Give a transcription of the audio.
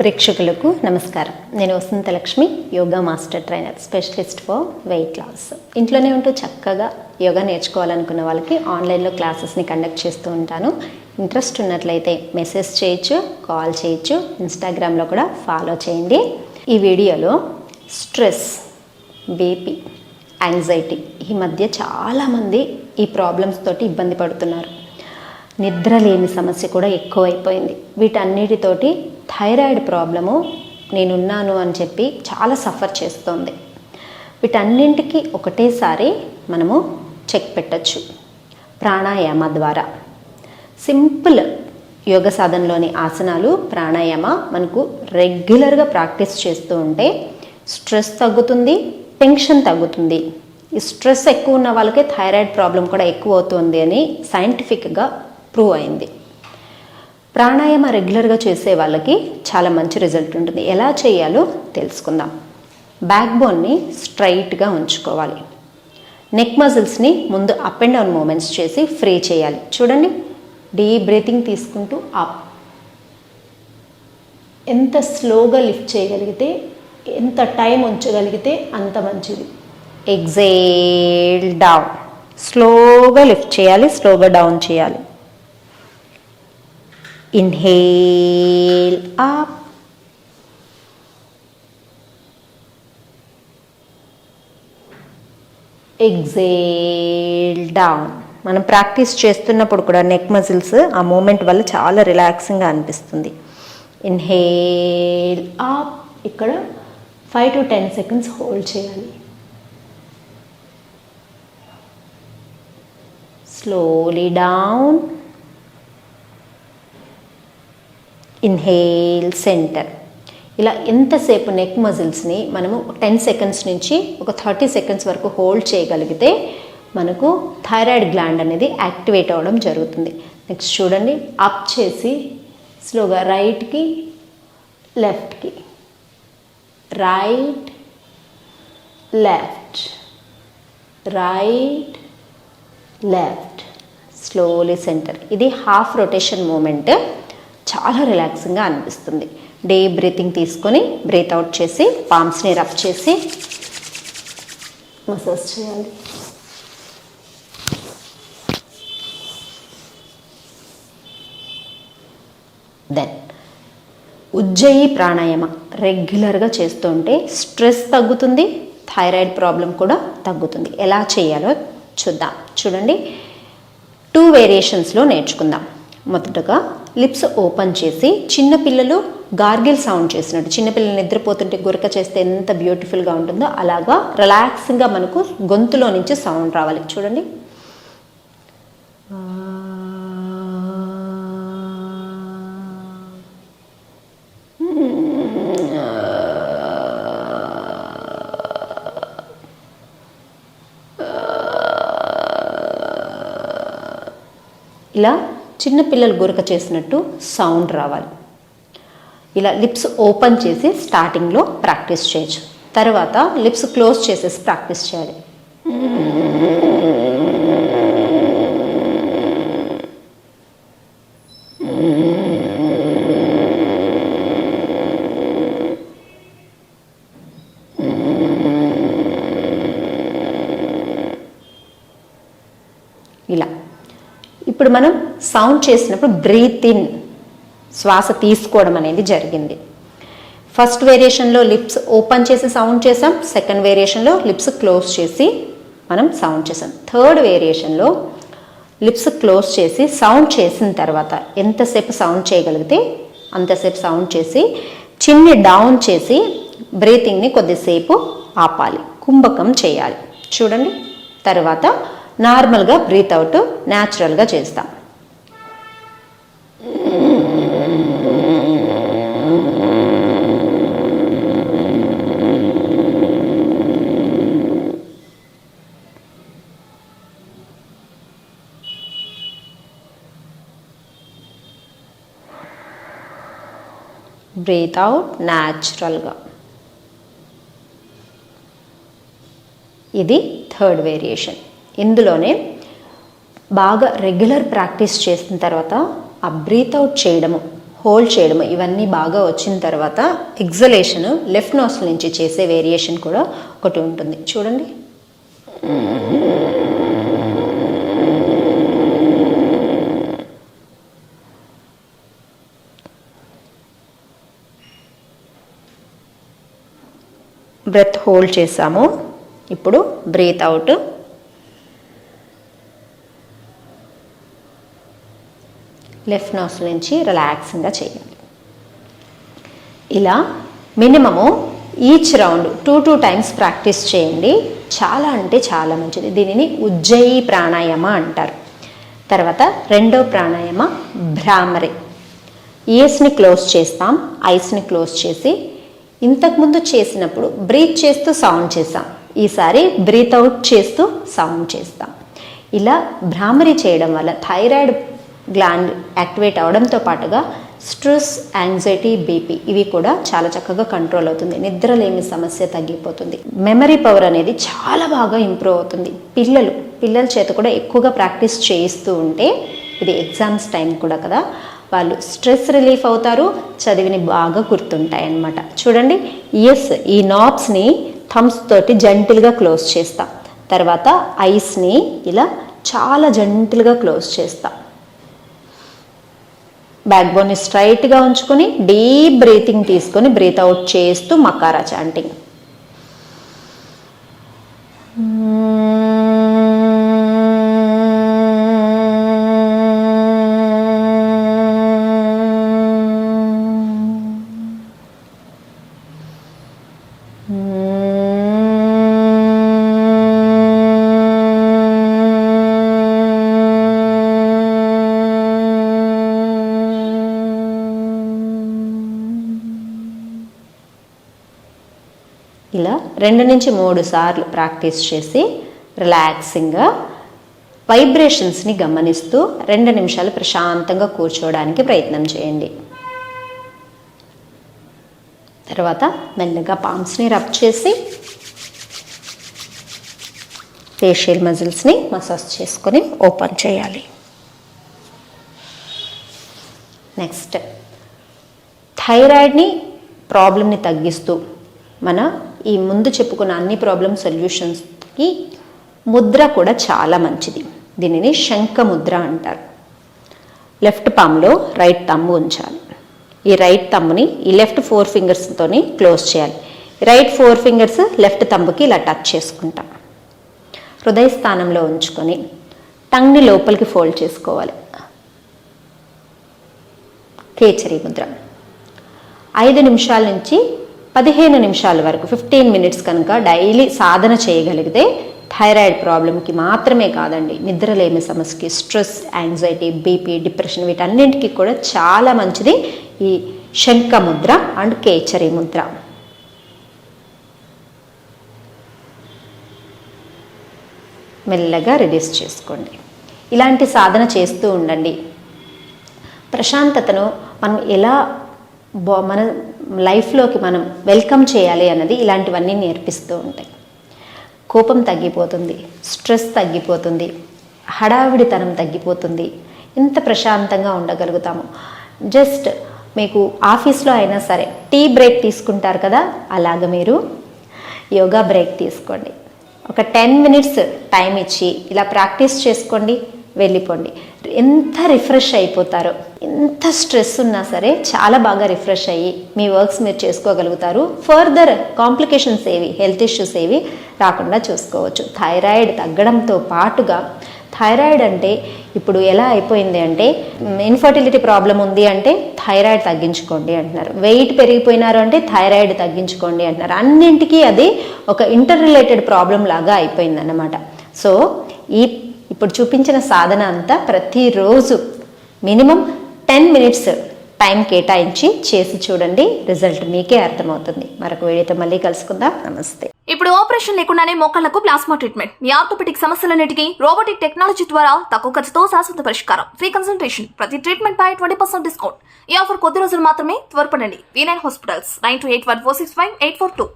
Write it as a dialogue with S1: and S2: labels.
S1: ప్రేక్షకులకు నమస్కారం. నేను Vasantha Lakshmi yoga master trainer specialist for weight loss. ఇంట్లోనే ఉంటూ చక్కగా యోగా నేర్చుకోవాలనుకున్న వాళ్ళకి ఆన్లైన్లో క్లాసెస్ని కండక్ట్ చేస్తూ ఉంటాను. ఇంట్రెస్ట్ ఉన్నట్లయితే మెసేజ్ చేయొచ్చు కాల్ చేయొచ్చు ఇన్స్టాగ్రామ్లో కూడా ఫాలో చేయండి. ఈ వీడియోలో స్ట్రెస్ బీపీ యాంగ్జైటీ ఈ మధ్య చాలామంది ఈ ప్రాబ్లమ్స్ తోటి ఇబ్బంది పడుతున్నారు. నిద్ర లేని సమస్య కూడా ఎక్కువైపోయింది. వీటన్నిటితోటి థైరాయిడ్ ప్రాబ్లము నేనున్నాను అని చెప్పి చాలా సఫర్ చేస్తోంది. వీటన్నింటికి ఒకటేసారి మనము చెక్ పెట్టచ్చు. ప్రాణాయామ ద్వారా. సింపుల్ యోగ సాధనలోని ఆసనాలు ప్రాణాయామ మనకు రెగ్యులర్గా ప్రాక్టీస్ చేస్తూ ఉంటే స్ట్రెస్ తగ్గుతుంది టెన్షన్ తగ్గుతుంది. ఈ స్ట్రెస్ ఎక్కువ ఉన్న వాళ్ళకి థైరాయిడ్ ప్రాబ్లం కూడా ఎక్కువ అవుతుంది అని సైంటిఫిక్గా ప్రూవ్ అయింది. ప్రాణాయామ రెగ్యులర్గా చేసే వాళ్ళకి చాలా మంచి రిజల్ట్ ఉంటుంది. ఎలా చేయాలో తెలుసుకుందాం. బ్యాక్ బోన్ని స్ట్రైట్గా ఉంచుకోవాలి. నెక్ మజిల్స్ని ముందు అప్ అండ్ డౌన్ మూమెంట్స్ చేసి ఫ్రీ చేయాలి. చూడండి. డీప్ బ్రీతింగ్ తీసుకుంటూ అప్. ఎంత స్లోగా లిఫ్ట్ చేయగలిగితే ఎంత టైం ఉంచగలిగితే అంత మంచిది. Exhale down. స్లోగా లిఫ్ట్ చేయాలి స్లోగా డౌన్ చేయాలి. Inhale up. ఎగ్జేల్ డౌన్ మనం ప్రాక్టీస్ చేస్తున్నప్పుడు కూడా నెక్ మజిల్స్ ఆ మూమెంట్ వల్ల చాలా రిలాక్సింగ్గా అనిపిస్తుంది. ఇన్హేల్ అప్ ఇక్కడ five to ten seconds hold చేయాలి. స్లోలీ డౌన్ ఇన్హేల్ సెంటర్ ఇలా ఎంతసేపు నెక్ మజిల్స్ని మనము టెన్ సెకండ్స్ నుంచి ఒక థర్టీ సెకండ్స్ వరకు హోల్డ్ చేయగలిగితే మనకు థైరాయిడ్ గ్లాండ్ అనేది యాక్టివేట్ అవ్వడం జరుగుతుంది. నెక్స్ట్ చూడండి అప్ చేసి స్లోగా రైట్కి లెఫ్ట్కి right left right left slowly centre ఇది హాఫ్ రొటేషన్ మూమెంట్ చాలా రిలాక్సింగ్గా అనిపిస్తుంది. డే బ్రీతింగ్ తీసుకొని బ్రీత్ అవుట్ చేసి పామ్స్ని రఫ్ చేసి మసాజ్ చేయాలి దెన్ ఉజ్జయి ప్రాణాయామ రెగ్యులర్గా చేస్తుంటే స్ట్రెస్ తగ్గుతుంది థైరాయిడ్ ప్రాబ్లం కూడా తగ్గుతుంది. ఎలా చేయాలో చూద్దాం. చూడండి. టూ వేరియేషన్స్లో నేర్చుకుందాం. మొదటగా లిప్స్ ఓపెన్ చేసి చిన్నపిల్లలు గార్గిల్ సౌండ్ చేసినట్టు చిన్నపిల్లలు నిద్రపోతుంటే గురక చేస్తే ఎంత బ్యూటిఫుల్గా ఉంటుందో అలాగా రిలాక్సింగ్గా మనకు గొంతులో నుంచి సౌండ్ రావాలి. చూడండి. ఇలా చిన్నపిల్లలు గురక చేసినట్టు సౌండ్ రావాలి. ఇలా లిప్స్ ఓపెన్ చేసి స్టార్టింగ్లో ప్రాక్టీస్ చేయొచ్చు. తర్వాత లిప్స్ క్లోజ్ చేసేసి ప్రాక్టీస్ చేయాలి. ఇలా ఇప్పుడు మనం సౌండ్ చేసినప్పుడు బ్రీత్ ఇన్ శ్వాస తీసుకోవడం అనేది జరిగింది. ఫస్ట్ వేరియేషన్లో లిప్స్ ఓపెన్ చేసి సౌండ్ చేసాం సెకండ్ వేరియేషన్లో లిప్స్ క్లోజ్ చేసి మనం సౌండ్ చేసాం థర్డ్ వేరియేషన్లో లిప్స్ క్లోజ్ చేసి సౌండ్ చేసిన తర్వాత ఎంతసేపు సౌండ్ చేయగలిగితే అంతసేపు సౌండ్ చేసి చిన్ని డౌన్ చేసి బ్రీతింగ్ని కొద్దిసేపు ఆపాలి. కుంభకం చేయాలి. చూడండి. తర్వాత నార్మల్గా బ్రీత్ అవుట్ న్యాచురల్గా చేస్తాం. బ్రీత్ అవుట్ న్యాచురల్గా ఇది థర్డ్ వేరియేషన్ ఇందులోనే బాగా రెగ్యులర్ ప్రాక్టీస్ చేసిన తర్వాత ఆ బ్రీత్ అవుట్ చేయడము హోల్డ్ చేయడం ఇవన్నీ బాగా వచ్చిన తర్వాత ఎగ్జలేషన్ లెఫ్ట్ నోస్ నుంచి చేసే వేరియేషన్ కూడా ఒకటి ఉంటుంది. చూడండి. బ్రెత్ హోల్డ్ చేసాము ఇప్పుడు బ్రీత్ అవుట్. లెఫ్ట్ నాస్ నుంచి రిలాక్సింగ్గా చేయండి. ఇలా minimum each round two two times practice చేయండి. చాలా అంటే చాలా మంచిది. దీనిని ఉజ్జయి ప్రాణాయామ అంటారు. తర్వాత రెండో ప్రాణాయామ భ్రామరి. ఇయర్స్ని క్లోజ్ చేస్తాం. ఐస్ని క్లోజ్ చేసి ఇంతకుముందు చేసినప్పుడు బ్రీత్ చేస్తూ సౌండ్ చేస్తాం ఈసారి బ్రీత్ అవుట్ చేస్తూ సౌండ్ చేస్తాం. ఇలా భ్రామరి చేయడం వల్ల థైరాయిడ్ గ్లాండ్ యాక్టివేట్ అవడంతో పాటుగా స్ట్రెస్ యాంగ్జైటీ బీపీ ఇవి కూడా చాలా చక్కగా కంట్రోల్ అవుతుంది. నిద్రలేమి సమస్య తగ్గిపోతుంది. మెమరీ పవర్ అనేది చాలా బాగా ఇంప్రూవ్ అవుతుంది. పిల్లలు పిల్లల చేత కూడా ఎక్కువగా ప్రాక్టీస్ చేయిస్తూ ఉంటే ఇది ఎగ్జామ్స్ టైం కూడా కదా వాళ్ళు స్ట్రెస్ రిలీఫ్ అవుతారు చదివిని బాగా గుర్తుంటాయి అన్నమాట చూడండి ఎస్ ఈ నాబ్స్ని థమ్స్ తోటి జంటిల్గా క్లోజ్ చేస్తాం. తర్వాత ఐస్ని ఇలా చాలా జంటిల్గా క్లోజ్ చేస్తాం. బ్యాక్ బోన్ని స్ట్రైట్గా ఉంచుకొని డీప్ బ్రీతింగ్ తీసుకొని బ్రీత్ అవుట్ చేస్తూ మకారా చాంటింగ్ ఇలా రెండు నుంచి మూడు సార్లు ప్రాక్టీస్ చేసి రిలాక్సింగ్గా వైబ్రేషన్స్ని గమనిస్తూ రెండు నిమిషాలు ప్రశాంతంగా కూర్చోవడానికి ప్రయత్నం చేయండి. తర్వాత మెల్లగా పామ్స్ని రబ్ చేసి ఫేషియల్ మజిల్స్ని మసాజ్ చేసుకొని ఓపెన్ చేయాలి. నెక్స్ట్ థైరాయిడ్ని ప్రాబ్లమ్ని తగ్గిస్తూ మన ఈ ముందు చెప్పుకున్న అన్ని ప్రాబ్లమ్ సొల్యూషన్స్కి ముద్ర కూడా చాలా మంచిది. దీనిని శంఖ ముద్ర అంటారు. లెఫ్ట్ పామ్లో రైట్ తమ్ము ఉంచాలి. ఈ రైట్ తమ్ముని ఈ లెఫ్ట్ ఫోర్ ఫింగర్స్తోని క్లోజ్ చేయాలి. రైట్ ఫోర్ ఫింగర్స్ లెఫ్ట్ తమ్ముకి ఇలా టచ్ చేసుకుంటాం. హృదయ స్థానంలో ఉంచుకొని టంగ్ని లోపలికి ఫోల్డ్ చేసుకోవాలి. కేచరి ముద్ర. ఐదు నిమిషాల నుంచి పదిహేను నిమిషాల వరకు ఫిఫ్టీన్ మినిట్స్ కనుక డైలీ సాధన చేయగలిగితే థైరాయిడ్ ప్రాబ్లంకి మాత్రమే కాదండి. నిద్రలేమి సమస్యకి స్ట్రెస్ యాంగ్జైటీ బీపీ డిప్రెషన్ వీటన్నింటికి కూడా చాలా మంచిది ఈ శంఖ ముద్ర అండ్ కేచరి ముద్ర. మెల్లగా రిలీజ్ చేసుకోండి. ఇలాంటి సాధన చేస్తూ ఉండండి. ప్రశాంతతను మనం ఎలా బా మన లైఫ్లోకి మనం వెల్కమ్ చేయాలి అన్నది ఇలాంటివన్నీ నేర్పిస్తూ ఉంటాయి. కోపం తగ్గిపోతుంది స్ట్రెస్ తగ్గిపోతుంది హడావిడితనం తగ్గిపోతుంది. ఎంత ప్రశాంతంగా ఉండగలుగుతాము. జస్ట్ మీకు ఆఫీస్లో అయినా సరే టీ బ్రేక్ తీసుకుంటారు కదా అలాగ మీరు యోగా బ్రేక్ తీసుకోండి. ఒక టెన్ మినిట్స్ టైం ఇచ్చి ఇలా ప్రాక్టీస్ చేసుకోండి. వెళ్ళిపోండి. ఎంత రిఫ్రెష్ అయిపోతారో ఎంత స్ట్రెస్ ఉన్నా సరే చాలా బాగా రిఫ్రెష్ అయ్యి మీ వర్క్స్ మీరు చేసుకోగలుగుతారు. ఫర్దర్ కాంప్లికేషన్స్ ఏవి హెల్త్ ఇష్యూస్ ఏవి రాకుండా చూసుకోవచ్చు. థైరాయిడ్ తగ్గడంతో పాటుగా థైరాయిడ్ అంటే ఇప్పుడు ఎలా అయిపోయింది అంటే ఇన్ఫర్టిలిటీ ప్రాబ్లం ఉంది అంటే థైరాయిడ్ తగ్గించుకోండి అంటున్నారు. వెయిట్ పెరిగిపోయినారు అంటే థైరాయిడ్ తగ్గించుకోండి అంటున్నారు. అన్నింటికీ అది ఒక ఇంటర్ రిలేటెడ్ ప్రాబ్లం లాగా అయిపోయింది అన్నమాట సో ఈ ఇప్పుడు చూపించిన సాధన అంతా ప్రతిరోజు మినిమం టెన్ మినిట్స్ టైం కేటాయించి చేసి చూడండి. రిజల్ట్ మీకే అర్థమవుతుంది. మరొక వీడియోతో మళ్ళీ కలుసుకుందాం. నమస్తే.
S2: ఇప్పుడు ఆపరేషన్ లేకుండానే మోకాళ్ళకు ప్లాస్మా ట్రీట్మెంట్. మీ ఆర్థోపెటిక్ సమస్యలన్నిటికీ రోబోటిక్ టెక్నాలజీ ద్వారా తక్కువ ఖర్చుతో శాశ్వత పరిష్కారం. Free consultation. ప్రతి ట్రీట్మెంట్ పై ట్వంటీ పర్సెంట్ డిస్కౌంట్. ఈ ఆఫర్ కొద్ది రోజులు మాత్రమే త్వరపడండి. V nine hospitals nine two eight one four six five eight four two